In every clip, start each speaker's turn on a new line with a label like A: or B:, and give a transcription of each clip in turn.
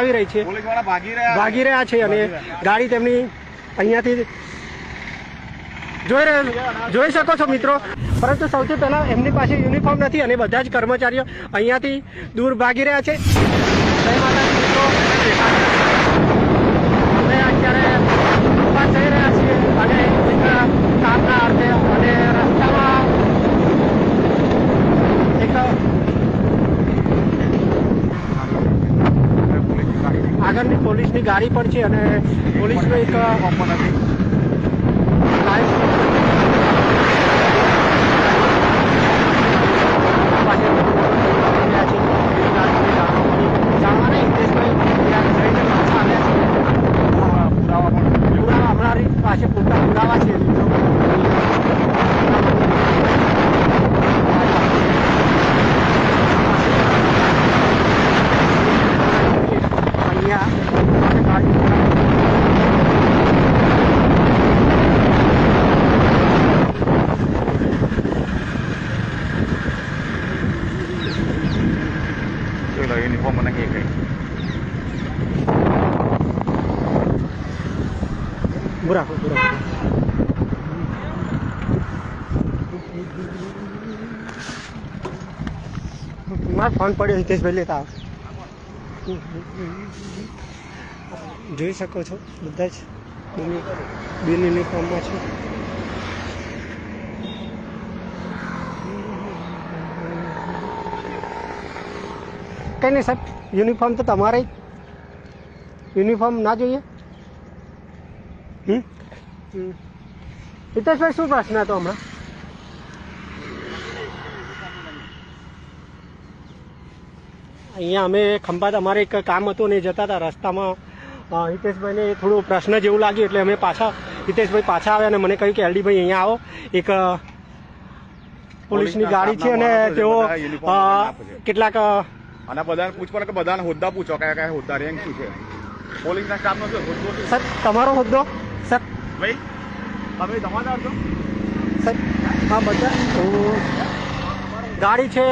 A: આવી રહી છે.
B: ભાગી રહ્યા
A: છે. અને ગાડી તેમની અહીંયાથી જોઈ રહ્યો જોઈ શકો છો મિત્રો. પરંતુ સૌથી પહેલા એમની પાસે યુનિફોર્મ નથી અને બધા જ કર્મચારીઓ અહીંયાથી દૂર ભાગી રહ્યા છે. જય માતાજી મિત્રો અમે અત્યારે ઊભા થઈ રહ્યા છીએ અને એક કામના અર્થે અને રસ્તામાં એક આગળની ગાડી પણ છે અને પોલીસનો એક
B: ઓપન હતી પુરાવા પણ
A: પાસે પૂરતા પુરાવા છે અહીંયા
B: જોઈ લો યુનિફોર્મ મને કે કઈ
A: બુરા બુરા મારો ફોન પડ્યો હિતેશભાઈ લેતા જોઈ શકો છો, બધા જ બિન- યુનિફોર્મમાં છે. કઈ નહીં સાહેબ યુનિફોર્મ તો તમારે યુનિફોર્મ ના જોઈએ. હિતેશભાઈ શું પ્રશ્ન હતો હમણાં? અહીંયા અમે ખંભાત અમારે એક કામ હતું ને જતા હતા રસ્તામાં. હિતેશભાઈને થોડું પ્રશ્ન જેવું લાગ્યું એટલે અમે પાછા હિતેશભાઈ પાછા આવ્યા અને મને કહ્યું કે એલડીભાઈ અહીંયા આવો. એક પોલીસની ગાડી છે અને તેઓ કેટલાક અ,
B: અને બધાને પૂછવા કે બધાને હોદ્દા પૂછો કયા કયા હોદ્દા રેન્ક શું છે? પોલીસના સ્ટાફનો શું હોદ્દો
A: સર તમારો હોદ્દો? સર
B: ભાઈ તમે જમાદાર છો
A: સર હા બધા ગાડી છે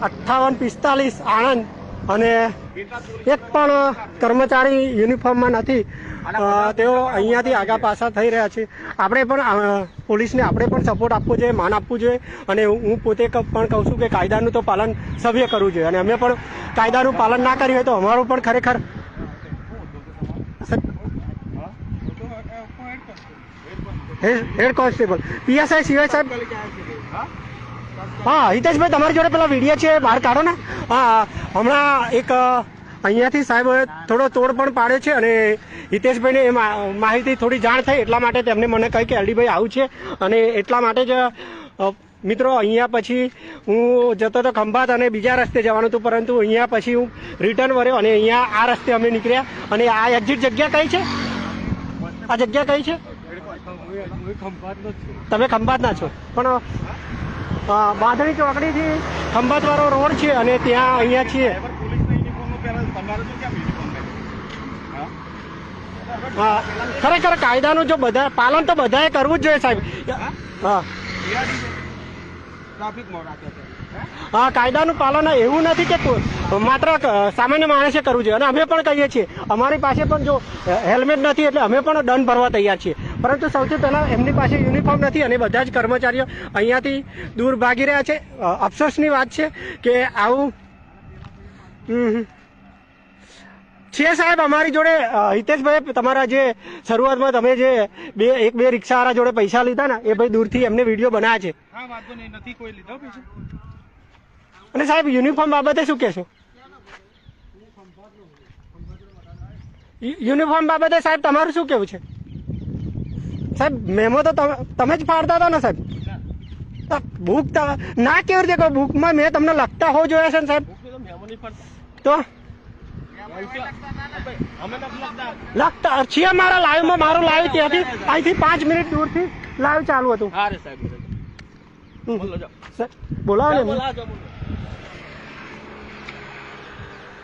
A: અઠ્ઠાવન પિસ્તાલીસ આણંદ અને એક પણ કર્મચારી યુનિફોર્મમાં નથી. તેઓ અહીંયાથી આગા પાછા થઈ રહ્યા છે. આપણે પણ પોલીસને આપણે પણ સપોર્ટ આપવો જોઈએ માન આપવું જોઈએ અને હું પોતે પણ કહું છું કે કાયદાનું તો પાલન સભ્ય કરવું જોઈએ. અને અમે પણ કાયદાનું પાલન ના કર્યું હોય તો અમારું પણ ખરેખર સર, હે- હેડ કોન્સ્ટેબલ. પીએસઆઈ સિવાય સાહેબ હા, હિતેશભાઈ, તમારી જોડે પેલા વીડિયો છે, બહાર કાઢો ને. હા, હમણાં એક અહીંયાથી સાહેબ થોડો તોડ પણ પાડ્યો છે અને હિતેશભાઈને એ માહિતી થોડી જાણ થઈ, એટલા માટે તેમને મને કહી કે એલડીભાઈ આવું છે. અને એટલા માટે જ મિત્રો, અહીંયા પછી હું જતો હતો ખંભાત અને બીજા રસ્તે જવાનું હતું, પરંતુ અહીંયા પછી હું રિટર્ન વર્યો અને અહીંયા આ રસ્તે અમે નીકળ્યા. અને આ એક્ઝિટ જગ્યા કઈ છે? આ જગ્યા કઈ છે? તમે ખંભાતના છો. પણ બાંધણી ચોકડીથી ખંભાત વાળો રોડ છે અને ત્યાં અહીંયા છીએ.
B: હા,
A: ખરેખર કાયદાનું જો બધા, પાલન તો બધાએ કરવું જ જોઈએ સાહેબ. હા.
B: ટ્રાફિકમાં રાખે છે.
A: કાયદાનું પાલન એવું નથી કે માત્ર સામાન્ય માણસે કરવું જોઈએ. અને અમે પણ કહીએ છીએ, અમારી પાસે પણ જો હેલ્મેટ નથી એટલે અમે પણ દંડ ભરવા તૈયાર છીએ. પરંતુ સૌથી પહેલાં એમની પાસે યુનિફોર્મ નથી અને બધા જ કર્મચારીઓ અહીંયાથી દૂર ભાગી રહ્યા છે. અફસોસની વાત છે કે આવું. છે સાહેબ, અમારી જોડે હિતેશભાઈ તમારા જે શરૂઆતમાં તમે જે બે, એક, બે રિક્ષાવાળા જોડે પૈસા લીધા ને એ ભાઈ દૂરથી એમને વીડિયો બનાવ્યા છે. અને સાહેબ યુનિફોર્મ બાબતે શું કહેશો? યુનિફોર્મ બાબતે સાહેબ તમારું શું કેવું છે? સાહેબ મેમો તો તમે તમે જ ફાડતા હતા ને સાહેબ? ભૂખ બુક ના કેવી રીતે કહો? બુકમાં મેં તમને લખતા હોવ જોયા છે ને સાહેબ? તો લખતા છીએ મારા લાઈવમાં મારું લાઈવ ત્યાંથી અહીંથી પાંચ મિનિટ દૂરથી લાઈવ ચાલુ હતું. બોલાવો ને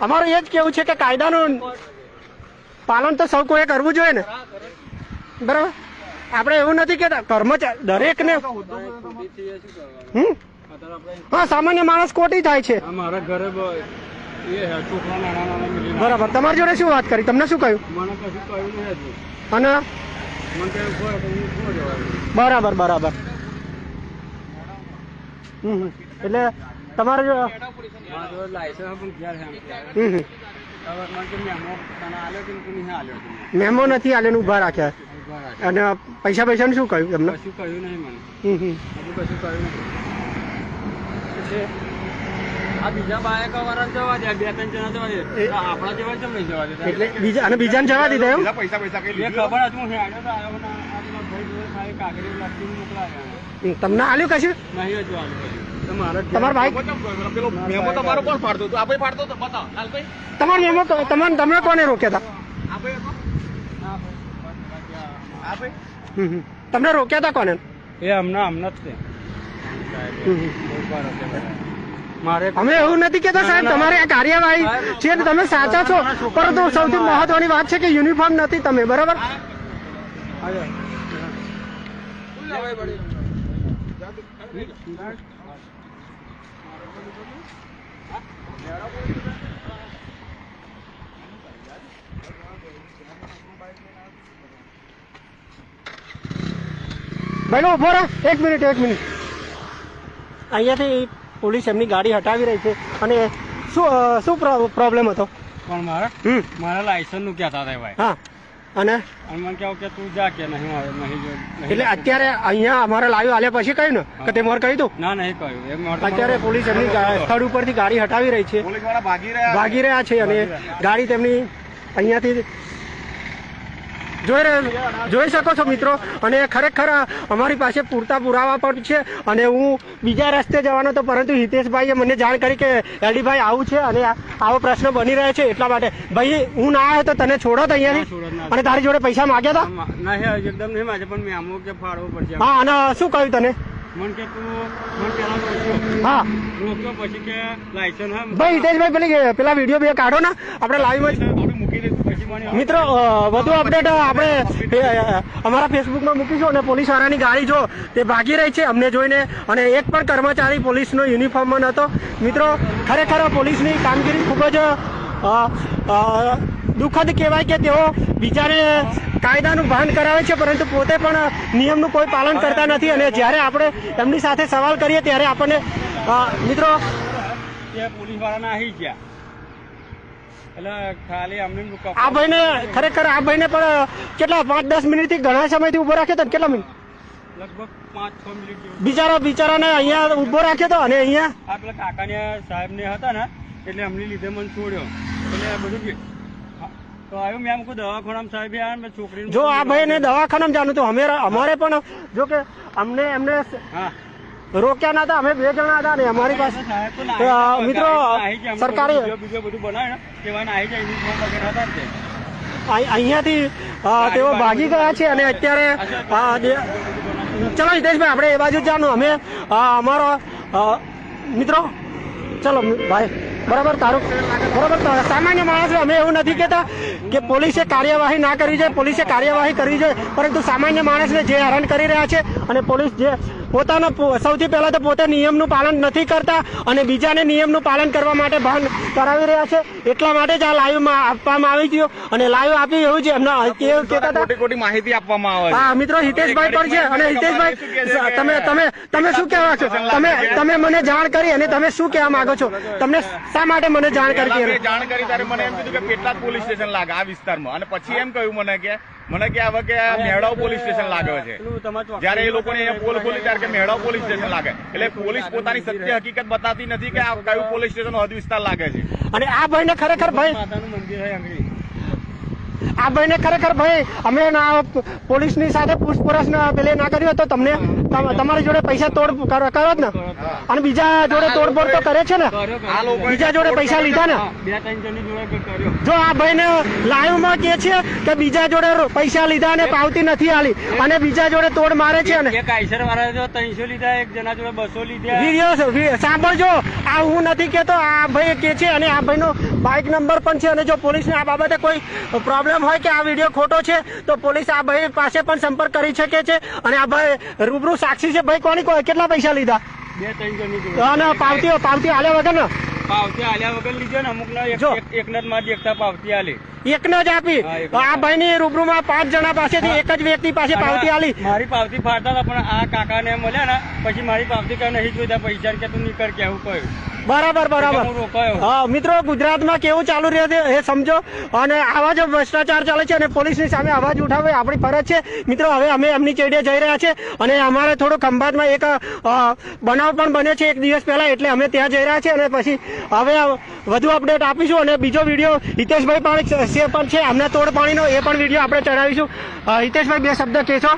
A: અમારું એ જ કેવું છે કે કાયદાનું પાલન તો સૌ કોઈએ કરવું જોઈએ ને? બરાબર? આપણે એવું નથી કે કર્મચારી દરેકને? હમ? હા સામાન્ય માણસ ખોટી થાય છે.
C: મારા ઘરે
A: બરાબર. તમારી જોડે શું વાત કરી? તમને શું કહ્યું? અને. બરાબર બરાબર. એટલે તમારે જો
C: મેમો
A: નથી આલે ઊભા રાખ્યા. અને પૈસા પૈસાનું શું કહ્યું તમને
C: શું કહ્યું નહીં મને કશું કહ્યું નહીં આ બીજા બાયકો વાળા જવા દે બે ત્રણ જણા જવા દે. આપણા જેવા કેમ નહીં જવા દેતા
A: એટલે બીજા અને બીજાને જવા દીધા એમ?
B: પૈસા પૈસા
C: ખબર
A: તમને આલ્યું કશું?
C: નહીં હજુ આલ્યું કશું. તો મારે જ
A: તમારા ભાઈ?
B: પેલો મેમો તમારો કોણ ફાડતો હતો? આ ભાઈ ફાડતો હતો? બતાવો. લાલભાઈ?
A: તમારો મેમો તમને તમને કોને રોક્યા હતા?
B: આ ભાઈ હતો?
C: ના ભાઈ,
B: આ ભાઈ
A: હમ હમ. તમને રોક્યા હતા કોને?
C: એ હમણાં હમણાં જ તે.
A: અમે એવું નથી કેતા સાહેબ તમારે આ કાર્યવાહી છે તમે સાચા છો. પરંતુ સૌથી મહત્વની વાત છે કે યુનિફોર્મ નથી તમે બરાબર? ભાઈ ઊભો રહે. એક મિનિટ એક મિનિટ. અહીંયાથી પોલીસ એમની ગાડી હટાવી રહી છે અને શું શું પ્રોબ્લેમ હતો?
C: પણ મારે મારા લાયસન્સનું ક્યાં હતા ભાઈ
A: હા. અને?
C: મને કહ્યું કે તું જા કે નહીં આવે નહીં જો
A: એટલે અત્યારે અહીંયા અમારે લાવ્યું આલ્યા પછી કહ્યું ને? કે તે મોર કહ્યું તું
C: ના નહીં કહ્યું.
A: અત્યારે પોલીસ એમની સ્થળ ઉપરથી ગાડી હટાવી રહી છે.
B: ભાગી રહ્યા
A: ભાગી રહ્યા છે અને ગાડી તેમની અહીંયાથી જોઈ જોઈ શકો છો મિત્રો અને ખરેખર અમારી પાસે પૂરતા પુરાવા પણ છે અને હું બીજા રસ્તે જવાનો હતો પરંતુ હિતેશભાઈએ મને જાણ કરી કે એલડીભાઈ આવું છે અને આવો પ્રશ્ન બની રહ્યો છે એટલા માટે. ભાઈ હું ના આવ્યો તો તને છોડો તો અહીંયાથી? અને તારી જોડે પૈસા માગ્યા હતા
C: એકદમ નહીં માજે પણ મેં અમુક કે ફાળવો પડશે.
A: હા અને શું કહ્યું તને? ભાઈ હિતેશભાઈ પેલી પેલા વીડિયો બે કાઢો ને. આપણે લાઈવમાં જ
B: મૂકી દઈશું
A: મિત્રો વધુ અપડેટ આપણે અમારા ફેસબુકમાં મૂકીશું અને પોલીસ વાળાની ગાડી જો તે ભાગી રહી છે અમને જોઈને. અને એક પણ કર્મચારી પોલીસનો યુનિફોર્મમાં નહોતો મિત્રો ખરેખર પોલીસની કામગીરી ખૂબ જ દુઃખદ કહેવાય કે તેઓ બીજાને કાયદાનું ભાન કરાવે છે પરંતુ પોતે પણ નિયમનું કોઈ પાલન કરતા નથી. અને જ્યારે આપણે એમની સાથે સવાલ કરીએ ત્યારે આપણને મિત્રો
C: તે પોલીસ વાળાને આવી ગયા એટલે ખાલી અમને એમ કપ-
A: આ ભાઈને ખરેખર આ ભાઈને પણ કેટલા પાંચ દસ મિનિટથી ઘણા સમયથી ઊભો રાખ્યો હતો કેટલા મિનિટ?
C: લગભગ પાંચ મિનિટ
A: બિચારા બિચારાને અહીંયા ઊભો રાખ્યો હતો અને અહીંયા?
C: આ પેલા કાકાને સાહેબ ને હતા ને એટલે અમને લીધે મને છોડ્યો. એટલે બધું તો આવ્યું મેં કોઈ દવાખાનામાં સાહેબ આવ્યા ને છોકરી
A: જો આ ભાઈને દવાખાનામાં જાણું તો અમે અમારે પણ જો કે અમને એમને
C: હા.
A: રોક્યા નતા અમે બે જણા હતા ને અમારી પાસે. મિત્રો, સરકારી-
C: ને હતા ને
A: અહીંયાથી તેઓ ભાગી ગયા છે અને અત્યારે ચલો હિતેશભાઈ આપણે એ બાજુ જાણું. અમે અમારો મિત્રો ચલો ભાઈ બરાબર તારું બરાબર સામાન્ય માણસ અમે એવું નથી કહેતા કે પોલીસે કાર્યવાહી ના કરવી જોઈએ પોલીસે કાર્યવાહી કરવી જોઈએ પરંતુ સામાન્ય માણસને જે હેરાન કરી રહ્યા છે અને પોલીસ જે પોતાનો સૌથી પહેલા તો પોતે નિયમનું પાલન નથી કરતા અને બીજાને નિયમનું પાલન કરવા માટે ભાન કરાવી રહ્યા છે. એટલા માટે જ આ લાઈવમાં આપવામાં આવી ગયો અને લાઈવ આપી એવું છે એમના કેવું કહેતા હતા.
B: ખોટી માહિતી આપવામાં આવે
A: હા મિત્રો હિતેશભાઈ પણ છે અને હિતેશભાઈ તમે તમે તમે શું કહેવા છો? તમે તમે મને જાણ કરી અને તમે શું કહેવા માંગો છો? તમને શા માટે મને જાણ કરી
B: જાણ કરી ત્યારે મને એમ કીધું કે કેટલા પોલીસ સ્ટેશન લાગે આ વિસ્તારમાં. અને પછી એમ કહ્યું મને કે મને કે હવે કે આ મેળાવ પોલીસ સ્ટેશન લાગે છે. જયારે એ લોકોને અહીંયા પોલ ખોલી ત્યારે કે મેળાવ પોલીસ સ્ટેશન લાગે. એટલે પોલીસ પોતાની સત્ય હકીકત બતાવતી નથી કે આ કયું પોલીસ સ્ટેશન હદ વિસ્તાર લાગે છે.
A: અને આ ભાઈને ખરેખર ભાઈ
C: માતાનું મંદિર
A: આ ભાઈને ખરેખર ભાઈ અમે ના પોલીસની સાથે પૂછપરછ પેલે ના કર્યું તો તમને તમારી જોડે પૈસા તોડ કરો જ ને. અને બીજા જોડે તોડફોડ તો કરે છે ને? બીજા જોડે પૈસા લીધા ને? જો આ ભાઈને લાઈવમાં કે છે કે બીજા જોડે પૈસા લીધા ને પાવતી નથી આલી અને બીજા જોડે તોડ મારે છે ને?
C: એક આઈસર વાળા જો ત્રણસો લીધા એક જણા જોડે બસો લીધા.
A: વીડિયો સાંભળજો. આ હું નથી કેતો આ ભાઈ કે છે અને આ ભાઈનો બાઇક નંબર પણ છે અને જો પોલીસને આ બાબતે કોઈ પ્રોબ્લેમ હોય કે આ વીડિયો ખોટો છે તો પોલીસ આ ભાઈ પાસે પણ સંપર્ક કરી શકે છે. અને આ ભાઈ રૂબરૂ સાક્ષી છે. ભાઈ કોની કોઈ કેટલા પૈસા લીધા?
C: બે ત્રણ
A: અને પાવતી પાવતી આલ્યા વગર ને?
C: પાવતી આલ્યા વગર લીધો ને અમુક ના. એકને માં દેખતા પાવતી આલી.
A: એકનો જ આપી. આ ભાઈની રૂબરૂમાં પાંચ જણા પાસેથી એક જ વ્યક્તિ પાસે પાવતી આલી.
C: મારી પાવતી ફાડતા હતા પણ આ કાકા ને મળ્યા ને પછી મારી પાવતી કઈ નહીં જોઈતા પૈસા કે તું નીકળ કેવું કહ્યું.
A: બરાબર બરાબર.
C: હા
A: મિત્રો ગુજરાતમાં કેવું ચાલુ રહ્યું છે એ સમજો. અને આવા જ ભ્રષ્ટાચાર ચાલે છે અને પોલીસની સામે અવાજ ઉઠાવે આપણી ફરજ છે. મિત્રો હવે અમે એમની ચેડે જઈ રહ્યા છે અને અમારે થોડો ખંભાતમાં એક બનાવ પણ બન્યો છે એક દિવસ પહેલા એટલે અમે ત્યાં જઈ રહ્યા છે અને પછી હવે વધુ અપડેટ આપીશું અને બીજો વીડિયો હિતેશભાઈ પણ છે પણ છે. અમને તોડ પાણીનો એ પણ વીડિયો આપણે ચડાવીશું. હિતેશભાઈ બે શબ્દ કહેશો?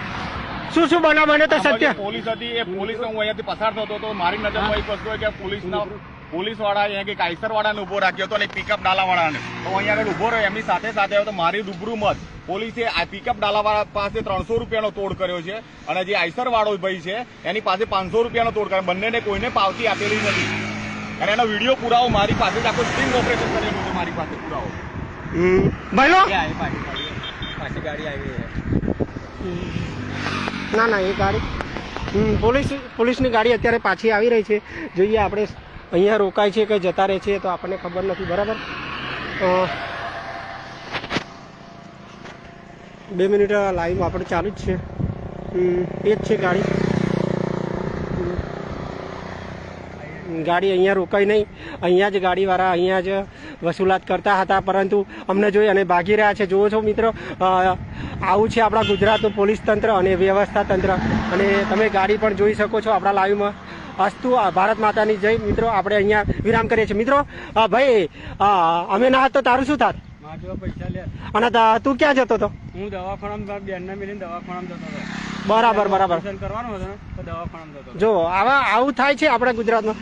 A: શું શું બનાવ બન્યો તો સત્ય?
B: પોલીસ હતી. એ પોલીસ હું અહીંયાથી પસાર થતો હતો. મારી નજરમાં એક વસ્તુ કે પોલીસના પોલીસવાળા અહીંયા કે કાયસર વાળાને ઊભો રાખ્યો હતો અને પિકઅપ ડાલા વાળાને તો અહીંયા આગળ ઊભો રહ્યો એમની સાથે સાથે આવ્યો તો મારી રૂબરૂ મત. પોલીસે આ પિકઅપ ડાલા વાળા પાસે ત્રણસો રૂપિયાનો તોડ કર્યો છે અને જે આઈસર વાળો ભાઈ છે એની પાસે પાંચસો રૂપિયાનો તોડ કર્યો. બંનેને કોઈને પાવતી આપેલી નથી. અને એનો વીડિયો પુરાવો મારી પાસે જ આખો સ્ટિંગ ઓપરેશન કરેલું છે મારી પાસે પુરાવો.
A: ભાઈલો?
C: પાછી ગાડી આવી.
A: ના ના એ ગાડી. પોલીસ પોલીસની ગાડી અત્યારે પાછી આવી રહી છે. જોઈએ આપણે અહીંયા રોકાય છે કે જતા રહે છે તો આપણને ખબર નથી, બરાબર? બે મિનિટ લાઈવ આપણે ચાલુ જ છે. એ જ છે ગાડી. ગાડી અહીંયા રોકાઈ નહીં. અહીંયા જ ગાડીવાળા અહીંયા જ વસૂલાત કરતા હતા, પરંતુ અમને જોઈ અને ભાગી રહ્યા છે. જુઓ છો મિત્રો આવું છે આપણા ગુજરાતનું પોલીસ તંત્ર અને વ્યવસ્થા તંત્ર. અને તમે ગાડી પણ જોઈ શકો છો આપણા લાઈવમાં. અસ્તુ ભારત માતાની જય. મિત્રો આપણે અહીંયા વિરામ કરીએ છીએ. મિત્રો ભાઈ અમે ના હોત તો તારું શું થાત? અને તા- તું ક્યાં જતો હતો?
C: હું દવાખાનામાં બેનને મિલીને દવાખાનામાં જતો હતો.
A: બરાબર બરાબર.
C: ને
A: જો આવા આવું થાય છે આપણા ગુજરાતમાં.